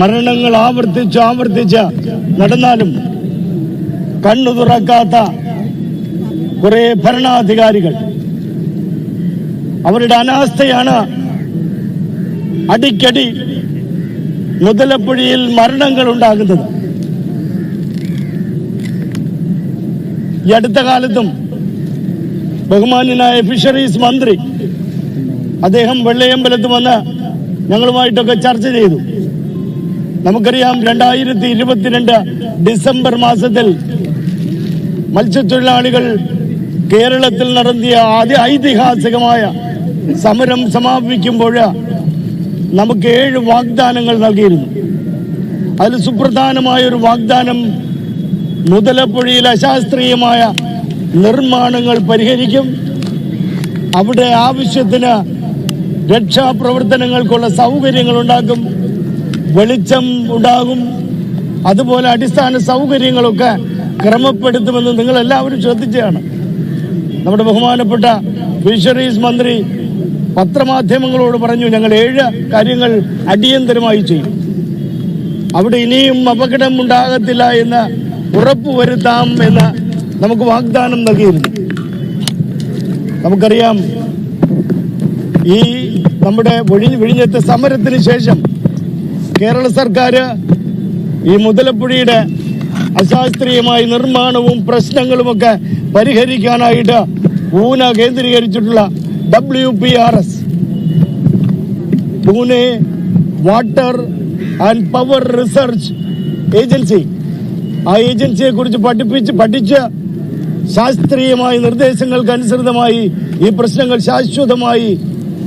മരണങ്ങൾ ആവർത്തിച്ച് ആവർത്തിച്ച് നടന്നാലും കണ്ണു തുറക്കാത്ത കുറെ ഭരണാധികാരികൾ അവരുടെ അനാസ്ഥയാണ് അടിക്കടി മുതലപ്പുഴയിൽ മരണങ്ങൾ ഉണ്ടാകുന്നത്. ഈ അടുത്ത കാലത്തും ബഹുമാന്യനായ ഫിഷറീസ് മന്ത്രി അദ്ദേഹം വെള്ളയമ്പലത്ത് വന്ന് ഞങ്ങളുമായിട്ടൊക്കെ ചർച്ച ചെയ്തു. നമുക്കറിയാം രണ്ടായിരത്തി ഇരുപത്തിരണ്ട് ഡിസംബർ മാസത്തിൽ മത്സ്യത്തൊഴിലാളികൾ കേരളത്തിൽ നടത്തിയ ആദ്യ ഐതിഹാസികമായ സമരം സമാപിക്കുമ്പോൾ നമുക്ക് ഏഴ് വാഗ്ദാനങ്ങൾ നൽകിയിരുന്നു. അതിൽ സുപ്രധാനമായ ഒരു വാഗ്ദാനം മുതലപ്പുഴയിൽ അശാസ്ത്രീയമായ നിർമ്മാണങ്ങൾ പരിഹരിക്കും. അവിടെ ആവശ്യത്തിന് രക്ഷാപ്രവർത്തനങ്ങൾക്കുള്ള സൗകര്യങ്ങൾ ഉണ്ടാക്കും വെളിച്ചം ഉണ്ടാകും. അതുപോലെ അടിസ്ഥാന സൗകര്യങ്ങളൊക്കെ ക്രമപ്പെടുത്തുമെന്ന് നിങ്ങൾ എല്ലാവരും ശ്രദ്ധിച്ചതാണ്. നമ്മുടെ ബഹുമാനപ്പെട്ട ഫിഷറീസ് മന്ത്രി പത്രമാധ്യമങ്ങളോട് പറഞ്ഞു ഞങ്ങൾ ഏഴ് കാര്യങ്ങൾ അടിയന്തരമായി ചെയ്യും. അവിടെ ഇനിയും അപകടം ഉണ്ടാകത്തില്ല എന്ന് ഉറപ്പുവരുത്താം എന്ന് നമുക്ക് വാഗ്ദാനം നൽകിയിരുന്നു. നമുക്കറിയാം ഈ നമ്മുടെ വിഴിഞ്ഞത്തെ സമരത്തിന് ശേഷം കേരള സർക്കാർ ഈ മുതലപ്പുഴയുടെ അശാസ്ത്രീയമായ നിർമ്മാണവും പ്രശ്നങ്ങളുമൊക്കെ പരിഹരിക്കാനായിട്ട് Pune കേന്ദ്രീകരിച്ചിട്ടുള്ള W P R S Pune water and power research agency. ആ ഏജൻസിയെ കുറിച്ച് പഠിപ്പിച്ച് പഠിച്ച് ശാസ്ത്രീയമായ നിർദ്ദേശങ്ങൾക്ക് അനുസൃതമായി ഈ പ്രശ്നങ്ങൾ ശാശ്വതമായി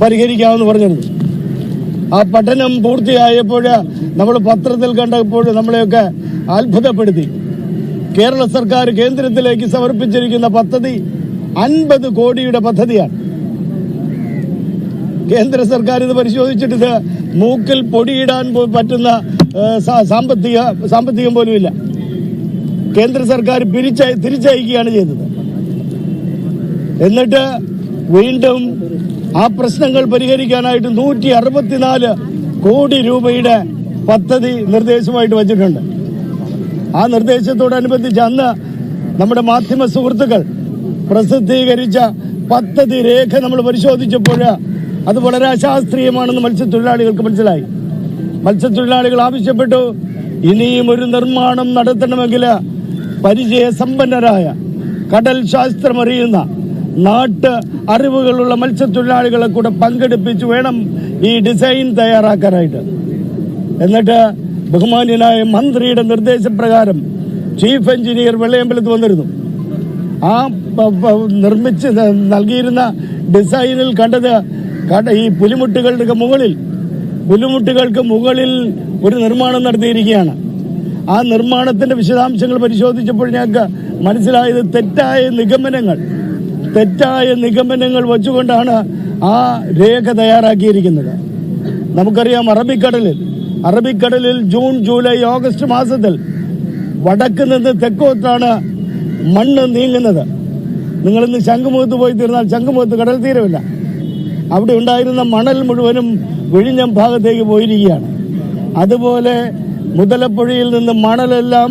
പരിഹരിക്കാമെന്ന് പറഞ്ഞിരുന്നു ആ പഠനം പൂർത്തിയായപ്പോൾ നമ്മൾ പത്രത്തിൽ കണ്ടപ്പോൾ നമ്മളെയൊക്കെ അത്ഭുതപ്പെടുത്തി. കേരള സർക്കാർ കേന്ദ്രത്തിലേക്ക് സമർപ്പിച്ചിരിക്കുന്ന പദ്ധതി അൻപത് കോടിയുടെ പദ്ധതിയാണ്. കേന്ദ്ര സർക്കാർ ഇത് പരിശോധിച്ചിട്ട് ഇത് മൂക്കിൽ പൊടിയിടാൻ പറ്റുന്ന സാമ്പത്തിക സാമ്പത്തികം പോലുമില്ല. കേന്ദ്ര സർക്കാർ പിരിച്ച തിരിച്ചയക്കുകയാണ് ചെയ്തത്. എന്നിട്ട് വീണ്ടും ആ പ്രശ്നങ്ങൾ പരിഹരിക്കാനായിട്ട് നൂറ്റി അറുപത്തിനാല് കോടി രൂപയുടെ പദ്ധതി നിർദ്ദേശമായിട്ട് വച്ചിട്ടുണ്ട്. ആ നിർദ്ദേശത്തോടനുബന്ധിച്ച് അന്ന് നമ്മുടെ മാധ്യമ സുഹൃത്തുക്കൾ പ്രസിദ്ധീകരിച്ച പദ്ധതി രേഖ നമ്മൾ പരിശോധിച്ചപ്പോൾ അത് വളരെ അശാസ്ത്രീയമാണെന്ന് മത്സ്യത്തൊഴിലാളികൾക്ക് മനസ്സിലായി. മത്സ്യത്തൊഴിലാളികൾ ആവശ്യപ്പെട്ടു ഇനിയും ഒരു നിർമ്മാണം നടത്തണമെങ്കിൽ പരിചയസമ്പന്നരായ കടൽ ശാസ്ത്രമറിയുന്ന നാട്ട് അറിവുകളുള്ള മത്സ്യത്തൊഴിലാളികളെ കൂടെ പങ്കെടുപ്പിച്ച് വേണം ഈ ഡിസൈൻ തയ്യാറാക്കാനായിട്ട്. എന്നിട്ട് ബഹുമാന്യനായ മന്ത്രിയുടെ നിർദ്ദേശപ്രകാരം ചീഫ് എഞ്ചിനീയർ വെള്ളയമ്പലത്ത് വന്നിരുന്നു. ആ നിർമ്മിച്ച് നൽകിയിരുന്ന ഡിസൈനിൽ കണ്ടത് കണ്ട ഈ പുലിമുട്ടുകളുടെ മുകളിൽ പുലിമുട്ടുകൾക്ക് മുകളിൽ ഒരു നിർമ്മാണം നടത്തിയിരിക്കുകയാണ്. ആ നിർമ്മാണത്തിന്റെ വിശദാംശങ്ങൾ പരിശോധിച്ചപ്പോൾ ഞങ്ങൾക്ക് മനസ്സിലായത് തെറ്റായ നിഗമനങ്ങൾ. തെറ്റായ നിഗമനങ്ങൾ വച്ചുകൊണ്ടാണ് ആ രേഖ തയ്യാറാക്കിയിരിക്കുന്നത്. നമുക്കറിയാം അറബിക്കടലിൽ അറബിക്കടലിൽ ജൂൺ ജൂലൈ ഓഗസ്റ്റ് മാസത്തിൽ വടക്ക് നിന്ന് തെക്കോത്താണ് മണ്ണ് നീങ്ങുന്നത്. നിങ്ങൾ ഇന്ന് ശംഖുമുഖത്ത് പോയി തീർന്നാൽ ശംഖുമുഖത്ത് കടൽ തീരമില്ല. അവിടെ ഉണ്ടായിരുന്ന മണൽ മുഴുവനും വിഴിഞ്ഞം ഭാഗത്തേക്ക് പോയിരിക്കുകയാണ്. അതുപോലെ മുതലപ്പുഴയിൽ നിന്ന് മണലെല്ലാം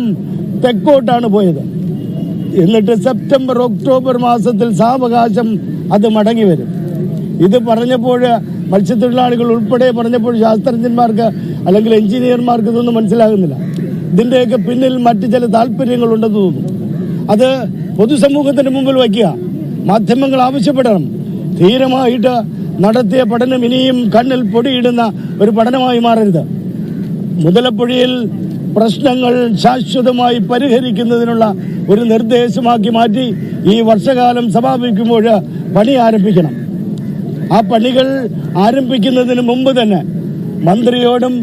തെക്കോട്ടാണ് പോയത്. എന്നിട്ട് സെപ്റ്റംബർ ഒക്ടോബർ മാസത്തിൽ സാവകാശം അത് മടങ്ങി വരും. ഇത് പറഞ്ഞപ്പോൾ മത്സ്യത്തൊഴിലാളികൾ ഉൾപ്പെടെ പറഞ്ഞപ്പോൾ ശാസ്ത്രജ്ഞന്മാർക്ക് അല്ലെങ്കിൽ എഞ്ചിനീയർമാർക്ക് ഇതൊന്നും മനസ്സിലാകുന്നില്ല. ഇതിന്റെയൊക്കെ പിന്നിൽ മറ്റ് ചില താല്പര്യങ്ങളുണ്ടെന്ന് തോന്നുന്നു അത് പൊതുസമൂഹത്തിന് മുമ്പിൽ വയ്ക്കുക. മാധ്യമങ്ങൾ ആവശ്യപ്പെടണം. ധീരമായിട്ട് നടത്തിയ പഠനം ഇനിയും കണ്ണിൽ പൊടിയിടുന്ന ഒരു പഠനമായി മാറരുത്. മുതലപ്പുഴയിൽ പ്രശ്നങ്ങൾ ശാശ്വതമായി പരിഹരിക്കുന്നതിനുള്ള ഒരു നിർദ്ദേശമാക്കി മാറ്റി ഈ വർഷകാലം സമാപിക്കുമ്പോൾ പണി ആരംഭിക്കണം. ആ പണികൾ ആരംഭിക്കുന്നതിന് മുമ്പ് തന്നെ മന്ത്രിയോടും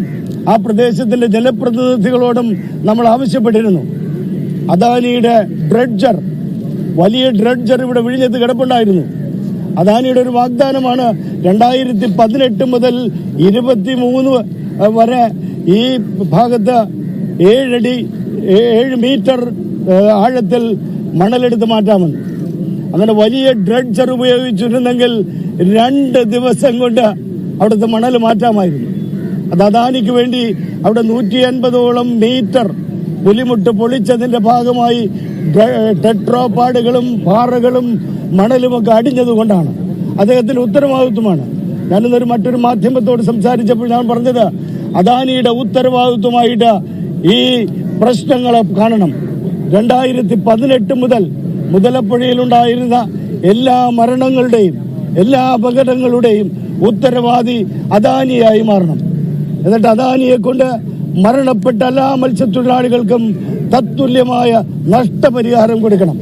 ആ പ്രദേശത്തിന്റെ ജനപ്രതിനിധികളോടും നമ്മൾ ആവശ്യപ്പെട്ടിരുന്നു. അദാനിയുടെ ഡ്രഡ്ജർ വലിയ ഡ്രഡ്ജർ ഇവിടെ വിഴിഞ്ഞത്ത് കിടപ്പുണ്ടായിരുന്നു. അദാനിയുടെ ഒരു വാഗ്ദാനമാണ് രണ്ടായിരത്തി പതിനെട്ട് മുതൽ ഇരുപത്തി മൂന്ന് വരെ ഈ ഭാഗത്ത് ഏഴടി ഏഴ് മീറ്റർ ആഴത്തിൽ മണലെടുത്ത് മാറ്റാമെന്ന് അങ്ങനെ വലിയ ഡ്രഡ്ജർ ഉപയോഗിച്ചിരുന്നെങ്കിൽ രണ്ട് ദിവസം കൊണ്ട് അവിടുത്തെ മണൽ മാറ്റാമായിരുന്നു. അത് അദാനിക്ക് വേണ്ടി അവിടെ നൂറ്റി അൻപതോളം മീറ്റർ പുലിമുട്ട് പൊളിച്ചതിന്റെ ഭാഗമായി ടെട്രോപാടുകളും പാറകളും മണലുമൊക്കെ അടിഞ്ഞതുകൊണ്ടാണ്. അദ്ദേഹത്തിന്റെ ഉത്തരവാദിത്വമാണ്. ഞാനിന്നൊരു മറ്റൊരു മാധ്യമത്തോട് സംസാരിച്ചപ്പോൾ ഞാൻ പറഞ്ഞത് അദാനിയുടെ ഉത്തരവാദിത്വമായിട്ട് ഈ പ്രശ്നങ്ങളെ കാണണം. രണ്ടായിരത്തി പതിനെട്ട് മുതൽ മുതലപ്പുഴയിലുണ്ടായിരുന്ന എല്ലാ മരണങ്ങളുടെയും എല്ലാ അപകടങ്ങളുടെയും ഉത്തരവാദി അദാനിയായി മാറണം. എന്നിട്ട് അദാനിയെ കൊണ്ട് മരണപ്പെട്ട എല്ലാ മത്സ്യത്തൊഴിലാളികൾക്കും തത്തുല്യമായ നഷ്ടപരിഹാരം കൊടുക്കണം.